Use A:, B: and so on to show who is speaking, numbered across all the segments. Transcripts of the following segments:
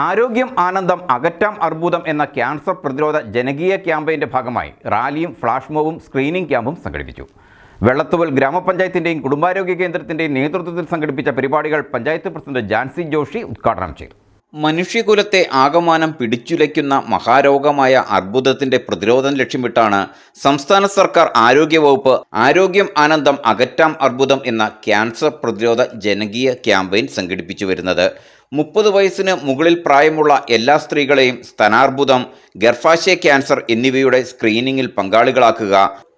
A: ആരോഗ്യം ആനന്ദം അകറ്റാം അർബുദം എന്ന ക്യാൻസർ പ്രതിരോധ ജനകീയ ക്യാമ്പയിന്റെ ഭാഗമായി റാലിയും ഫ്ലാഷ് മോവും സ്ക്രീനിംഗ് ക്യാമ്പും സംഘടിപ്പിച്ചു. വെള്ളത്തുവൽ ഗ്രാമപഞ്ചായത്തിന്റെയും കുടുംബാരോഗ്യ കേന്ദ്രത്തിന്റെയും നേതൃത്വത്തിൽ സംഘടിപ്പിച്ച പരിപാടികൾ പഞ്ചായത്ത് പ്രസിഡന്റ് ജാൻസി ജോഷി ഉദ്ഘാടനം ചെയ്തു. മനുഷ്യകുലത്തെ ആകമാനം പിടിച്ചുലയ്ക്കുന്ന മഹാരോഗമായ അർബുദത്തിന്റെ പ്രതിരോധം ലക്ഷ്യമിട്ടാണ് സംസ്ഥാന സർക്കാർ ആരോഗ്യവകുപ്പ് ആരോഗ്യം ആനന്ദം അകറ്റാം അർബുദം എന്ന ക്യാൻസർ പ്രതിരോധ ജനകീയ ക്യാമ്പയിൻ സംഘടിപ്പിച്ചു വരുന്നത്. മുപ്പത് വയസ്സിന് മുകളിൽ പ്രായമുള്ള എല്ലാ സ്ത്രീകളെയും സ്തനാർബുദം ഗർഭാശയ ക്യാൻസർ എന്നിവയുടെ സ്ക്രീനിങ്ങിൽ പങ്കാളികളാക്കുക.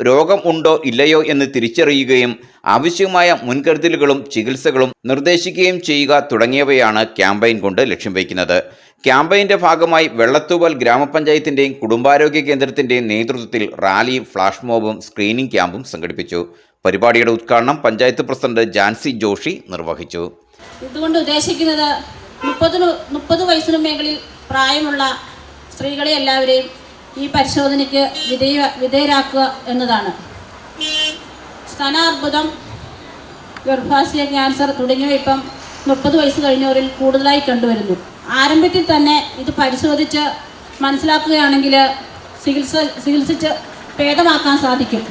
A: രോഗം ഉണ്ടോ ഇല്ലയോ എന്ന് തിരിച്ചറിയുകയും ആവശ്യമായ മുൻകരുതലുകളും ചികിത്സകളും നിർദ്ദേശിക്കുകയും ചെയ്യുക തുടങ്ങിയവയാണ് ക്യാമ്പയിൻ കൊണ്ട് ലക്ഷ്യം വയ്ക്കുന്നത്. ക്യാമ്പയിന്റെ ഭാഗമായി വെള്ളത്തൂവൽ ഗ്രാമപഞ്ചായത്തിന്റെയും കുടുംബാരോഗ്യ കേന്ദ്രത്തിന്റെയും നേതൃത്വത്തിൽ റാലിയും ഫ്ലാഷ് മോബും സ്ക്രീനിംഗ് ക്യാമ്പും സംഘടിപ്പിച്ചു. പരിപാടിയുടെ ഉദ്ഘാടനം പഞ്ചായത്ത് പ്രസിഡന്റ് ജാൻസി ജോഷി നിർവഹിച്ചു.
B: ഇതുകൊണ്ട് ഉദ്ദേശിക്കുന്നത് മുപ്പതിന് മുപ്പത് വയസ്സിനു മേഖലയിൽ പ്രായമുള്ള സ്ത്രീകളെ എല്ലാവരെയും ഈ പരിശോധനയ്ക്ക് വിധേയ വിധേയരാക്കുക എന്നതാണ്. സ്തനാർബുദം ഗർഭാശയ ക്യാൻസർ തുടങ്ങിയവ ഇപ്പം മുപ്പത് വയസ്സ് കഴിഞ്ഞവരിൽ കൂടുതലായി കണ്ടുവരുന്നു. ആരംഭത്തിൽ തന്നെ ഇത് പരിശോധിച്ച് മനസ്സിലാക്കുകയാണെങ്കിൽ ചികിത്സ ചികിത്സിച്ച് ഭേദമാക്കാൻ സാധിക്കും.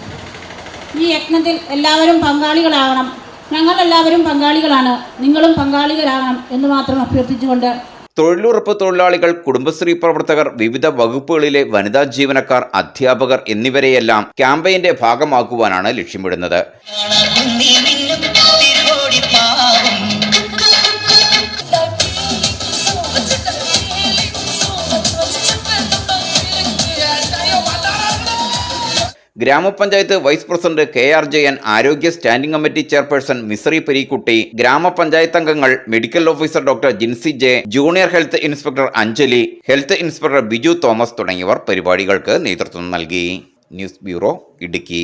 B: ഈ യജ്ഞത്തിൽ എല്ലാവരും പങ്കാളികളാകണം. ഞങ്ങളെല്ലാവരും പങ്കാളികളാണ്. നിങ്ങളും പങ്കാളികളാകണം എന്ന് മാത്രം അഭ്യർത്ഥിച്ചുകൊണ്ട്
A: തൊഴിലുറപ്പ് തൊഴിലാളികൾ കുടുംബശ്രീ പ്രവർത്തകർ വിവിധ വകുപ്പുകളിലെ വനിതാ ജീവനക്കാർ അധ്യാപകർ എന്നിവരെയെല്ലാം ക്യാമ്പയിന്റെ ഭാഗമാക്കുവാനാണ് ലക്ഷ്യമിടുന്നത്. ഗ്രാമപഞ്ചായത്ത് vice president K R Jayan ആരോഗ്യ standing committee chairperson Misri Perikutty ഗ്രാമപഞ്ചായത്ത് അംഗങ്ങൾ medical officer doctor Jincy J junior health inspector Anjali health inspector Biju Thomas തുടങ്ങിയവർ പരിപാടികൾക്ക് നേതൃത്വം നൽകി. News bureau Idukki.